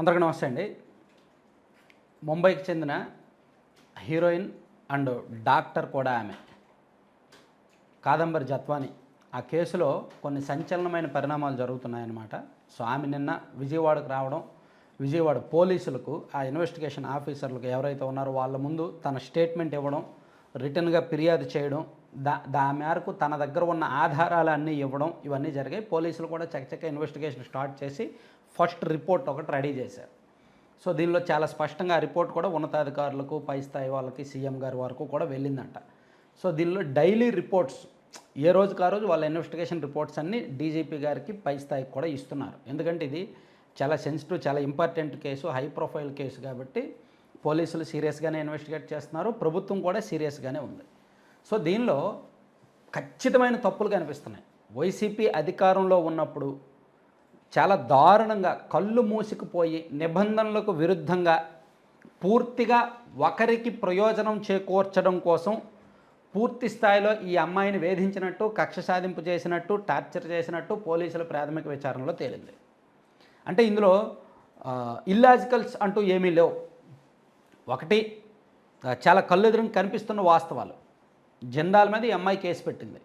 అందరికీ నమస్తే అండి. ముంబైకి చెందిన హీరోయిన్ అండ్ డాక్టర్ కూడా ఆమె. కాదంబరి జత్వాని. ఆ కేసులో కొన్ని సంచలనమైన పరిణామాలు జరుగుతున్నాయన్నమాట. సో ఆమె నిన్న విజయవాడకు రావడం విజయవాడ పోలీసులకు ఆ ఇన్వెస్టిగేషన్ ఆఫీసర్లకు ఎవరైతే ఉన్నారో వాళ్ళ ముందు తన స్టేట్మెంట్ ఇవ్వడం రిటర్న్గా ఫిర్యాదు చేయడం దా దా మేరకు తన దగ్గర ఉన్న ఆధారాలు అన్నీ ఇవ్వడం ఇవన్నీ జరిగాయి. పోలీసులు కూడా చకచక ఇన్వెస్టిగేషన్ స్టార్ట్ చేసి ఫస్ట్ రిపోర్ట్ ఒకటి రెడీ చేశారు. సో దీనిలో చాలా స్పష్టంగా ఆ రిపోర్ట్ కూడా ఉన్నతాధికారులకు పై స్థాయి వాళ్ళకి సీఎం గారి వరకు కూడా వెళ్ళిందంట. సో దీనిలో డైలీ రిపోర్ట్స్ ఏ రోజుకి ఆ రోజు వాళ్ళ ఇన్వెస్టిగేషన్ రిపోర్ట్స్ అన్నీ డీజీపీ గారికి పై స్థాయికి కూడా ఇస్తున్నారు. ఎందుకంటే ఇది చాలా సెన్సిటివ్ చాలా important case high profile case కాబట్టి పోలీసులు సీరియస్గానే ఇన్వెస్టిగేట్ చేస్తున్నారు. ప్రభుత్వం కూడా సీరియస్గానే ఉంది. సో దీనిలో ఖచ్చితమైన తప్పులు కనిపిస్తున్నాయి. వైసీపీ అధికారంలో ఉన్నప్పుడు చాలా దారుణంగా కళ్ళు మూసుకుపోయి నిబంధనలకు విరుద్ధంగా పూర్తిగా ఒకరికి ప్రయోజనం చేకూర్చడం కోసం పూర్తి స్థాయిలో ఈ అమ్మాయిని వేధించినట్టు కక్ష సాధింపు చేసినట్టు టార్చర్ చేసినట్టు పోలీసుల ప్రాథమిక విచారణలో తేలింది. అంటే ఇందులో ఇల్లాజికల్స్ అంటూ ఏమీ లేవు. ఒకటి చాలా కళ్ళెదురుని కనిపిస్తున్న వాస్తవాలు. జిందాల్ మీద ఈ అమ్మాయి కేసు పెట్టింది.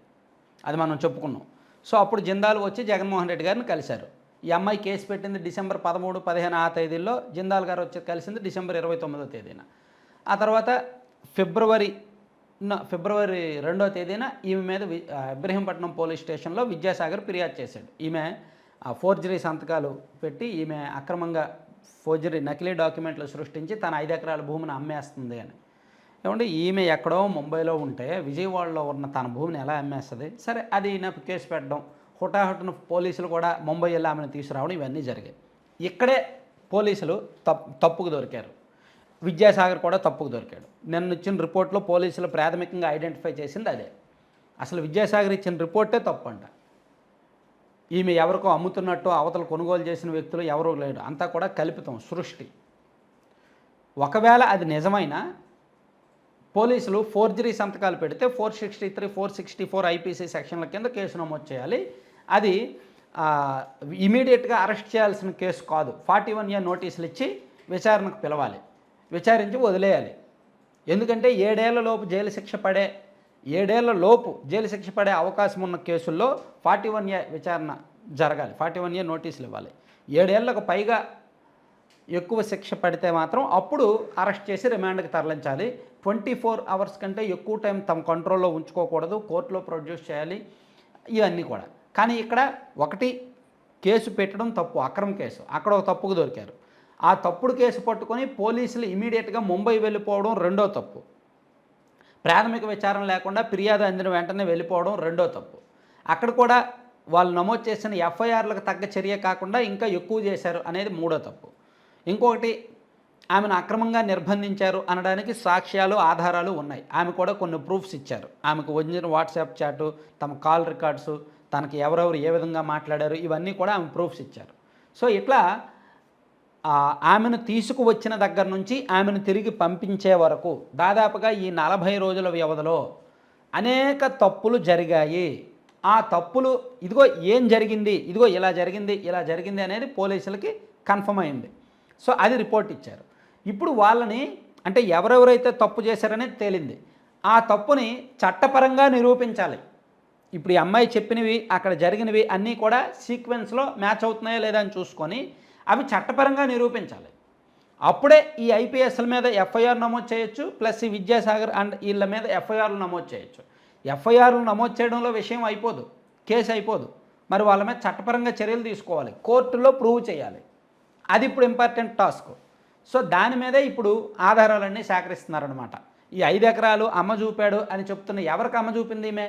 అది మనం చెప్పుకున్నాం. సో అప్పుడు జిందాల్ వచ్చి జగన్మోహన్ రెడ్డి గారిని కలిశారు. ఈ అమ్మాయి కేసు పెట్టింది డిసెంబర్ పదమూడు పదిహేను ఆ తేదీల్లో జిందాల్ గారు వచ్చి కలిసింది డిసెంబర్ ఇరవై తొమ్మిదో తేదీన. ఆ తర్వాత ఫిబ్రవరి ఫిబ్రవరి రెండో తేదీన ఈమె మీద వి- ఇబ్రహీంపట్నం పోలీస్ స్టేషన్లో విద్యాసాగర్ ఫిర్యాదు చేశాడు. ఈమె ఆ ఫోర్జరీ సంతకాలు పెట్టి ఈమె అక్రమంగా ఫోర్జరీ నకిలీ డాక్యుమెంట్లు సృష్టించి తన ఐదు ఎకరాల భూమిని అమ్మేస్తుంది అని. ఏమంటే ఈమె ఎక్కడో ముంబైలో ఉంటే విజయవాడలో ఉన్న తన భూమిని ఎలా అమ్మేస్తుంది? సరే అది నాకు కేసు పెట్టడం హుటాహుటిన పోలీసులు కూడా ముంబై వెళ్ళి ఆమెను తీసుకురావడం ఇవన్నీ జరిగాయి. ఇక్కడే పోలీసులు తప్పు తప్పుకు దొరికారు. విద్యాసాగర్ కూడా తప్పుకు దొరికాడు. నిన్న ఇచ్చిన రిపోర్ట్లో పోలీసులు ప్రాథమికంగా ఐడెంటిఫై చేసింది అదే. అసలు విద్యాసాగర్ ఇచ్చిన రిపోర్టే తప్పు అంట ఈమె ఎవరికో అమ్ముతున్నట్టు అవతల కొనుగోలు చేసిన వ్యక్తులు ఎవరూ లేడు అంతా కూడా కల్పితం సృష్టి. ఒకవేళ అది నిజమైనా పోలీసులు ఫోర్జరీ సంతకాలు పెడితే four sixty three four sixty four IPC సెక్షన్ల కింద కేసు నమోదు చేయాలి. అది ఇమీడియట్గా అరెస్ట్ చేయాల్సిన కేసు కాదు. ఫార్టీ వన్ ఇయర్ నోటీసులు ఇచ్చి విచారణకు పిలవాలి. విచారించి వదిలేయాలి. ఎందుకంటే ఏడేళ్ళ లోపు జైలు శిక్ష పడే ఏడేళ్ళ లోపు జైలు శిక్ష పడే అవకాశం ఉన్న కేసుల్లో ఫార్టీ వన్ ఇయర్ విచారణ జరగాలి. ఫార్టీ వన్ ఇయర్ నోటీసులు ఇవ్వాలి. ఏడేళ్ళకు పైగా ఎక్కువ శిక్ష పడితే మాత్రం అప్పుడు అరెస్ట్ చేసి రిమాండ్కి తరలించాలి. ట్వంటీ ఫోర్ అవర్స్ కంటే ఎక్కువ టైం తమ కంట్రోల్లో ఉంచుకోకూడదు కోర్టులో ప్రొడ్యూస్ చేయాలి ఇవన్నీ కూడా. కానీ ఇక్కడ ఒకటి కేసు పెట్టడం తప్పు అక్రమ కేసు. అక్కడ ఒక తప్పుకు దొరికారు. ఆ తప్పుడు కేసు పట్టుకొని పోలీసులు ఇమీడియట్గా ముంబై వెళ్ళిపోవడం రెండో తప్పు. ప్రాథమిక విచారణ లేకుండా ఫిర్యాదు అందిన వెంటనే వెళ్ళిపోవడం రెండో తప్పు. అక్కడ కూడా వాళ్ళు నమోదు చేసిన ఎఫ్ఐఆర్లకు తగ్గ చర్య కాకుండా ఇంకా ఎక్కువ చేశారు అనేది మూడో తప్పు. ఇంకొకటి ఆమెను అక్రమంగా నిర్బంధించారు అనడానికి సాక్ష్యాలు ఆధారాలు ఉన్నాయి. ఆమె కూడా కొన్ని ప్రూఫ్స్ ఇచ్చారు. ఆమెకు వచ్చిన వాట్సాప్ చాటు తమ కాల్ రికార్డ్స్ తనకి ఎవరెవరు ఏ విధంగా మాట్లాడారు ఇవన్నీ కూడా ఆమె ప్రూఫ్స్ ఇచ్చారు. సో ఇట్లా ఆమెను తీసుకువచ్చిన దగ్గర నుంచి ఆమెను తిరిగి పంపించే వరకు దాదాపుగా ఈ నలభై రోజుల వ్యవధిలో అనేక తప్పులు జరిగాయి. ఆ తప్పులు ఇదిగో ఏం జరిగింది ఇదిగో ఇలా జరిగింది ఇలా జరిగింది అనేది పోలీసులకి కన్ఫర్మ్ అయింది. సో అది రిపోర్ట్ ఇచ్చారు. ఇప్పుడు వాళ్ళని అంటే ఎవరెవరైతే తప్పు చేశారనేది తేలింది. ఆ తప్పుని చట్టపరంగా నిరూపించాలి. ఇప్పుడు ఈ అమ్మాయి చెప్పినవి అక్కడ జరిగినవి అన్నీ కూడా సీక్వెన్స్లో మ్యాచ్ అవుతున్నాయా లేదా అని చూసుకొని అవి చట్టపరంగా నిరూపించాలి. అప్పుడే ఈ ఐపీఎస్ల మీద ఎఫ్ఐఆర్ నమోదు చేయొచ్చు ప్లస్ ఈ విద్యాసాగర్ అండ్ వీళ్ళ మీద ఎఫ్ఐఆర్లు నమోదు చేయొచ్చు. ఎఫ్ఐఆర్లు నమోదు చేయడంలో విషయం అయిపోదు కేసు అయిపోదు. మరి వాళ్ళ మీద చట్టపరంగా చర్యలు తీసుకోవాలి. కోర్టులో ప్రూవ్ చేయాలి. అది ఇప్పుడు ఇంపార్టెంట్ టాస్క్ సో దాని మీదే ఇప్పుడు ఆధారాలన్నీ సేకరిస్తున్నారనమాట ఈ ఐదు ఎకరాలు అమ్మ చూపాడు అని చెప్తున్న ఎవరికి అమ్మ చూపింది ఈమె?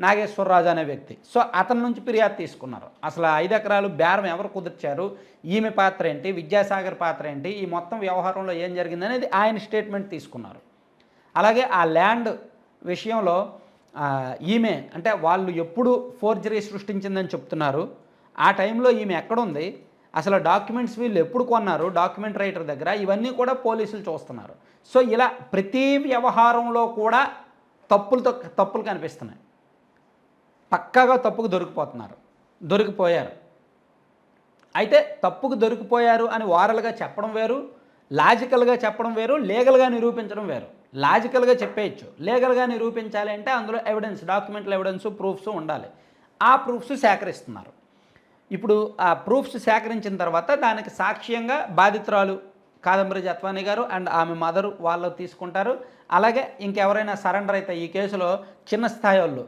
నాగేశ్వరరాజు అనే వ్యక్తి. సో అతని నుంచి ఫిర్యాదు తీసుకున్నారు. అసలు ఐదు ఎకరాలు బేరం ఎవరు కుదిర్చారు? ఈమె పాత్ర ఏంటి? విద్యాసాగర్ పాత్ర ఏంటి? ఈ మొత్తం వ్యవహారంలో ఏం జరిగింది అనేది ఆయన స్టేట్మెంట్ తీసుకున్నారు. అలాగే ఆ ల్యాండ్ విషయంలో ఈమె అంటే వాళ్ళు ఎప్పుడు ఫోర్జరీ సృష్టించిందని చెప్తున్నారు. ఆ టైంలో ఈమె ఎక్కడుంది? అసలు డాక్యుమెంట్స్ వీళ్ళు ఎప్పుడు కొన్నారు? డాక్యుమెంట్ రైటర్ దగ్గర. ఇవన్నీ కూడా పోలీసులు చూస్తున్నారు. సో ఇలా ప్రతి వ్యవహారంలో కూడా తప్పులతో తప్పులు కనిపిస్తున్నాయి. పక్కాగా తప్పుకు దొరికిపోతున్నారు. దొరికిపోయారు. అయితే తప్పుకు దొరికిపోయారు అని వారలుగా చెప్పడం వేరు లాజికల్గా చెప్పడం వేరు లీగల్గా నిరూపించడం వేరు. లాజికల్గా చెప్పేయచ్చు. లీగల్గా నిరూపించాలి అంటే అందులో ఎవిడెన్స్ డాక్యుమెంటల్ ఎవిడెన్స్ ప్రూఫ్స్ ఉండాలి. ఆ ప్రూఫ్స్ సేకరిస్తున్నారు. ఇప్పుడు ఆ ప్రూఫ్స్ సేకరించిన తర్వాత దానికి సాక్ష్యంగా బాధితురాలు కాదంబరి జత్వాని గారు అండ్ ఆమె మదరు వాళ్ళు తీసుకుంటారు. అలాగే ఇంకెవరైనా సరెండర్ అయితే ఈ కేసులో చిన్న స్థాయి వాళ్ళు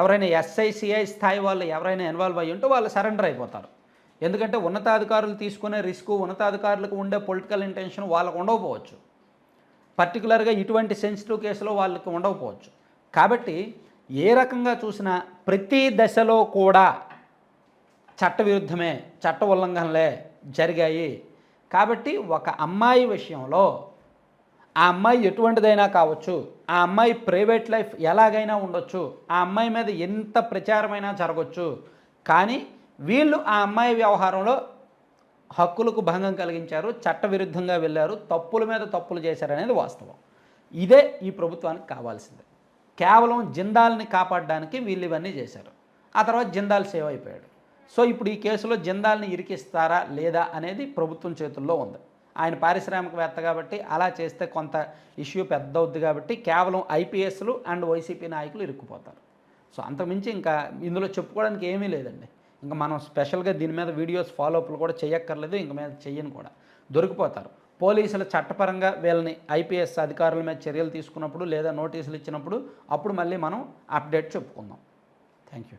ఎవరైనా ఎస్ఐసిఐ స్థాయి వాళ్ళు ఎవరైనా ఇన్వాల్వ్ అయ్యి ఉంటే వాళ్ళు సరెండర్ అయిపోతారు. ఎందుకంటే ఉన్నతాధికారులు తీసుకునే రిస్క్ ఉన్నతాధికారులకు ఉండే పొలిటికల్ ఇంటెన్షన్ వాళ్ళకు ఉండకపోవచ్చు. పర్టికులర్గా ఇటువంటి సెన్సిటివ్ కేసులో వాళ్ళకి ఉండకపోవచ్చు. కాబట్టి ఏ రకంగా చూసినా ప్రతి దశలో కూడా చట్టవిరుద్ధమే చట్ట ఉల్లంఘనలే జరిగాయి. కాబట్టి ఒక అమ్మాయి విషయంలో ఆ అమ్మాయి ఎటువంటిదైనా కావచ్చు ఆ అమ్మాయి ప్రైవేట్ లైఫ్ ఎలాగైనా ఉండొచ్చు ఆ అమ్మాయి మీద ఎంత ప్రచారమైనా జరగవచ్చు కానీ వీళ్ళు ఆ అమ్మాయి వ్యవహారంలో హక్కులకు భంగం కలిగించారు చట్టవిరుద్ధంగా వెళ్ళారు తప్పుల మీద తప్పులు చేశారనేది వాస్తవం. ఇదే ఈ ప్రభుత్వానికి కావాల్సింది. కేవలం జిందాల్ని కాపాడడానికి వీళ్ళు ఇవన్నీ చేశారు. ఆ తర్వాత జిందాల్ సేవ్ అయిపోయాడు. సో ఇప్పుడు ఈ కేసులో జిందాల్ని ఇరికిస్తారా లేదా అనేది ప్రభుత్వం చేతుల్లో ఉంది. ఆయన పారిశ్రామికవేత్త కాబట్టి అలా చేస్తే కొంత ఇష్యూ పెద్ద అవుద్ది కాబట్టి కేవలం ఐపీఎస్లు అండ్ వైసీపీ నాయకులు ఇరుక్కుపోతారు. సో అంతకుమించి ఇంకా ఇందులో చెప్పుకోవడానికి ఏమీ లేదండి. ఇంకా మనం స్పెషల్గా దీని మీద వీడియోస్ ఫాలోఅప్లు కూడా చేయక్కర్లేదు ఇంక మీద చెయ్యను కూడా. దొరికిపోతారు. పోలీసులు చట్టపరంగా వీళ్ళని ఐపీఎస్ అధికారుల మీద చర్యలు తీసుకున్నప్పుడు లేదా నోటీసులు ఇచ్చినప్పుడు అప్పుడు మళ్ళీ మనం అప్డేట్ చెప్పుకుందాం. Thank you